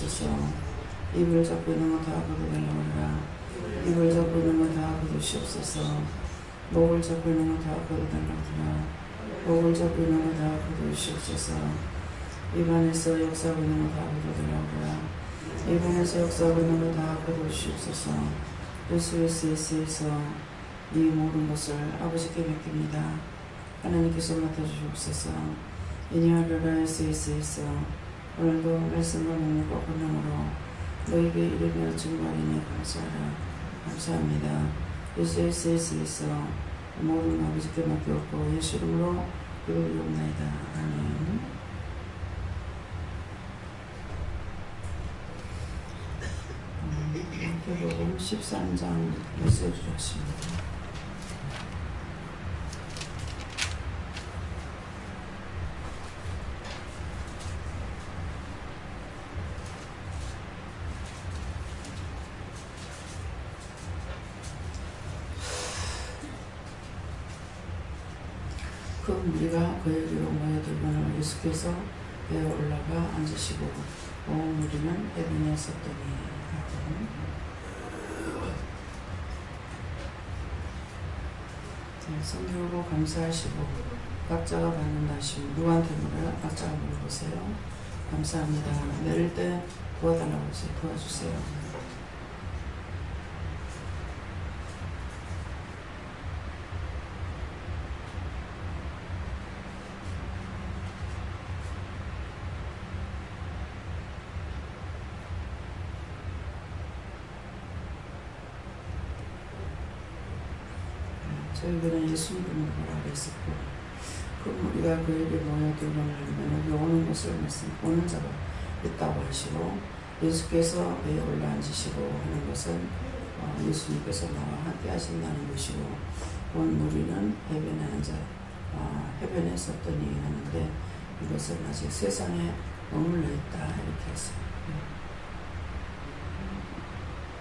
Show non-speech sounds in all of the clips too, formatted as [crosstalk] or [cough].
주시옵소서. 입을 잡고 있는 거다 걷어달라오라. 입을 잡고 있는 거다 걷으시옵소서. 목을 잡고 있는 거다 걷어달라오라. 목을 잡고 있는 거다 걷으시옵소서. 입안에서 역사하고 있는 거다 걷어달라오라. 입안에서 역사하고 있는 거다 걷으시옵소서. 예수 예수 예수에서 이 모든 것을 아버지께 맡깁니다. 하나님께서 맡아주시옵소서. 이니하르라 예수 예수에서 오늘도 말씀과 능력과 권능으로 너에게 이르며 증거하리니 감사하라. 감사합니다. 예수 예수 예수에서 모든 아버지께 맡겼고 예수 이름으로 기도드리옵나이다. 아멘. 마태복음 13장 메시지 주셨습니다. 그 무리가 그에게로 모여들거늘 예수께서 배에 올라가 앉으시고 온 무리는 해변에 섰더니 네, 성경으로 감사하시고 각자가 받는 다심 누구한테 물어요? 각자가 물어보세요. 감사합니다. 내릴 때 도와달라고 하세요. 도와주세요. 저희들은 예수님을 보라고 했었고 그 우리가 그에게 모여들면 여기 오는 것을 말씀 오는 자가 있다고 하시고 예수께서 배에 올라앉으시고 하는 것은 어, 예수님께서 나와 함께 하신다는 것이고 온 무리는 해변에 앉아 어, 해변에 섰더니 하는데 이것은 아직 세상에 머물러 있다 이렇게 했어요.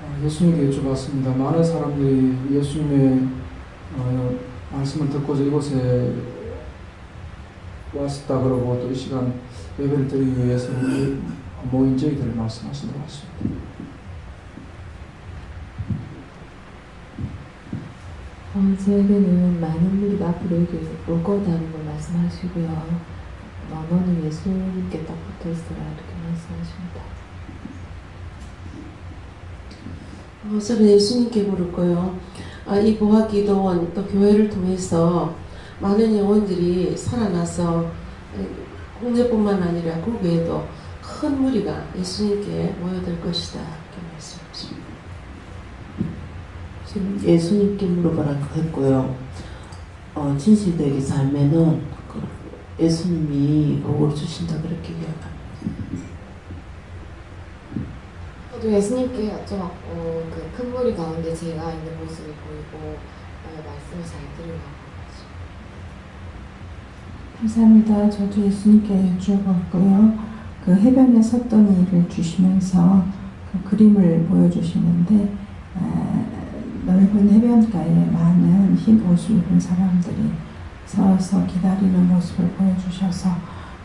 어, 예수님께 여쭤봤습니다. 많은 사람들이 예수님의 어, 말씀을 듣고자 이곳에 왔다 그러고 또 이 시간 예배를 드리기 위해서 모인 저희들을 말씀하신 것 같습니다. 어, 저에게는 많은 무리가 앞으로 여기 올 거다는 걸 말씀하시고요. 어, 너는 예수님께 딱 붙어 있어라 이렇게 말씀하십니다. 어, 저는 예수님께 물을 거요. 아, 이 보화기도원 또 교회를 통해서 많은 영혼들이 살아나서 국내뿐만 아니라 국외에도 큰 무리가 예수님께 모여들 것이다 이렇게 말씀하십니다. 지금 예수님께 물어보라 했고요. 어, 진실되게 삶에는 그 예수님이 복을 주신다 그렇게 기억합니다. 저도 예수님께 여쭤봤고 그 큰 무리 가운데 제가 있는 모습이 보이고 어, 말씀을 잘 들으려고 감사합니다. 저도 예수님께 여쭈었고요. 그 해변에 섰던 이를 주시면서 그 그림을 보여주시는데 에, 넓은 해변가에 많은 흰 옷을 입은 사람들이 서서 기다리는 모습을 보여주셔서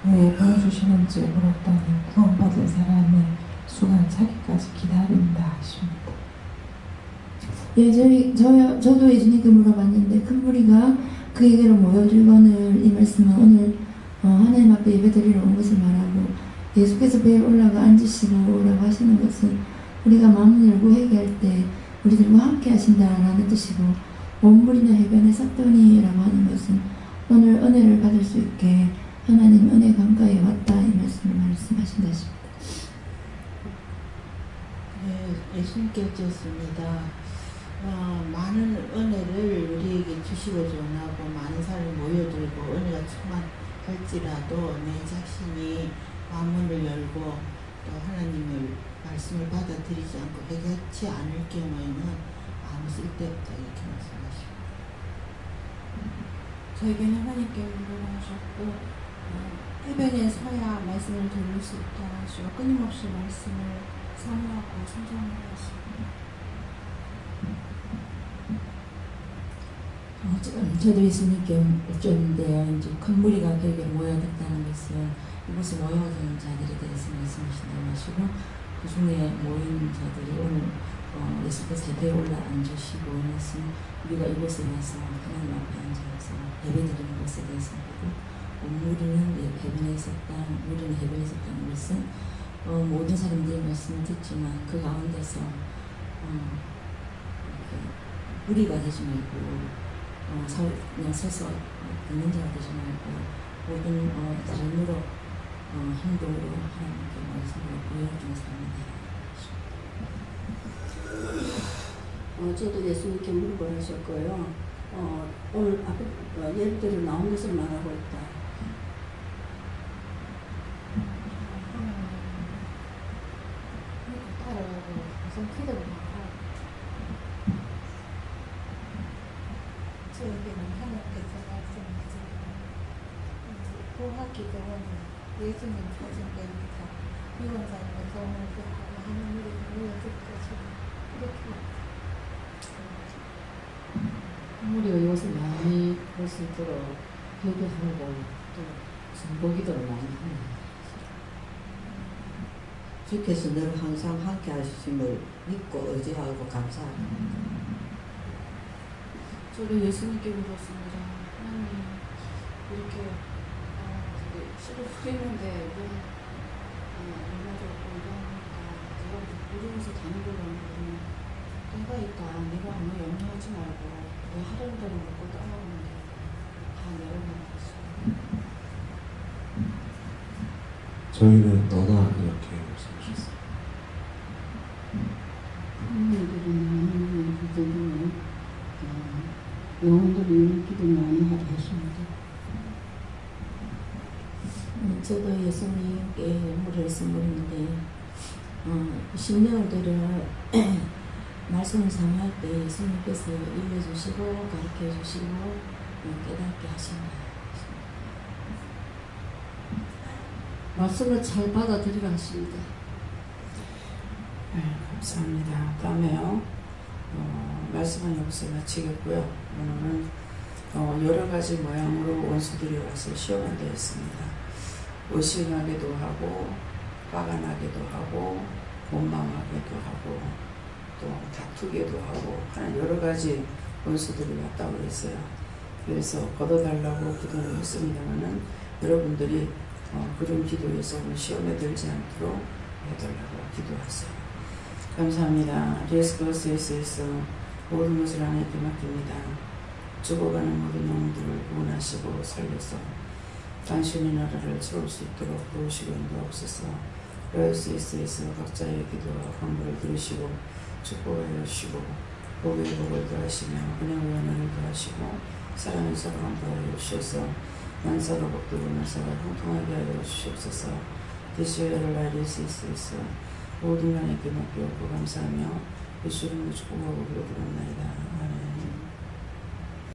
왜 보여주시는지 물었더니 구원받은 사람의 수가 차기까지 기다린다 하십니다. 예, 저희, 저, 저도 예수님께 물어봤는데 큰 무리가 그에게로 모여들거늘 이 말씀은 오늘 어, 하나님 앞에 예배드리러 온 것을 말하고 예수께서 배에 올라가 앉으시고 라고 하시는 것은 우리가 마음을 열고 회개할 때 우리들과 함께 하신다라는 뜻이고 온 무리는 해변에 쌌더니라고 하는 것은 오늘 은혜를 받을 수 있게 하나님 은혜 강가에 왔다 이 말씀을 말씀하신다 싶습니다. 네, 예수님께 여쭈었습니다. 어, 많은 은혜를 우리에게 주시고 전하고 많은 사람이 모여들고 은혜가 충만할지라도 내 자신이 마음문을 열고 또 하나님을 말씀을 받아들이지 않고 회개치 않을 경우에는 아무 쓸데없다 이렇게 말씀하십니다. 저에게는 하나님께 물어보셨고 어, 해변에 서야 말씀을 들을 수 있게 하시고 끊임없이 말씀을 사모하고 순종하게 하시고 어, 저, 저도 예수님께 여쭈었는데요. 이제 큰 무리가 그에게 모여들다는 것은 이곳에 모여오는 자들에 대해서 말씀하신다고 하시고 그 중에 모인 자들이 오늘 어, 예수께서 대에 올라 앉으시고 말씀 우리가 이곳에 와서 하나님 앞에 앉아서 예배드리는 것에 대해서 보고 우리는 예, 해변에 있었다 우리는 해변에 있었다는 것은 어, 모든 사람들이 말씀을 듣지만 그 가운데서 어, 무리가 되지 말고 어, 서, 그냥 서서 듣는 자가 되지 말고 모든 어, 삶으로 어, 행동으로 하나님께 말씀을 보여주는 사람이 어, 저도 예수님께 물어보라 하셨고요. 어, 오늘 앞에 어, 예배드려 나온 것을 말하고 있다. 우선 기도를 하고 저에게는 하나님께서 말씀하시고 보학기도원은 예수님 사진입니다. 유언자님의 도움을 구하고 하는 일을 보여줄 것이고 이렇게 우리가 이것을 많이 그것을 들어 회개하고 또 정보기도를 많이 합니다. 주께서 늘 항상 함께 하심을 믿고 의지하고 감사합니다. 저도 예수님께 물었습니다. 하나님 이렇게 어, 씨를 뿌리는데 왜 어, 얼마 좋고 이러니까 내가 모르면서 다는 걸로 하거든요. 내가 있다. 내가 아무 염려하지 말고 내 하려는 대로 먹고 따라오면 돼. 다 내려놓겠어. 저희는 너나 이렇게 말씀하셨어요. 하나님들은 하나님의 기도를 어, 영혼들이 이런 기도 많이 하게 하십니다. 음, 저도 예수님께 물을 선물인데 어, 들여 [clears throat] 말씀을 사모할 때 예수님께서 일러주시고 가르쳐 주시고 어, 깨닫게 하신다. 말씀을 잘 받아들이라 하십니다. 네, 감사합니다. 다음에요. 어, 말씀은 여기서 마치겠고요. 오늘은 어, 여러 가지 모양으로 원수들이 와서 시험을 되었습니다. 의심하기도 하고, 화가 나기도 하고, 원망하기도 하고, 또 다투기도 하고 하는 여러 가지 원수들이 왔다고 그랬어요. 그래서 걷어달라고 기도를 했습니다만은 여러분들이 어, 그런 기도에서 시험에 들지 않도록 해달라고 기도하세요. 감사합니다. 예수 그리스도에서 모든 것을 하나님께 맡깁니다. 죽어가는 모든 영혼들을 구원하시고 살려서 당신의 나라를 세울 수 있도록 도우시고 인도하옵소서. 그리스도에서 각자의 기도와 간구를 들으시고 축복하여 주시고 복의 복을 더하시며 은혜의 은혜를 더하시고 사랑의 사랑을 더하여 주셔서 만사로 복되고 나사가 형통하게 하여 주시옵소서. 대시여를 알릴 수 있어서 모든 하나님께 맡기옵고 감사하며 예수 이름으로 축복하고 기도드렸나이다. 아멘.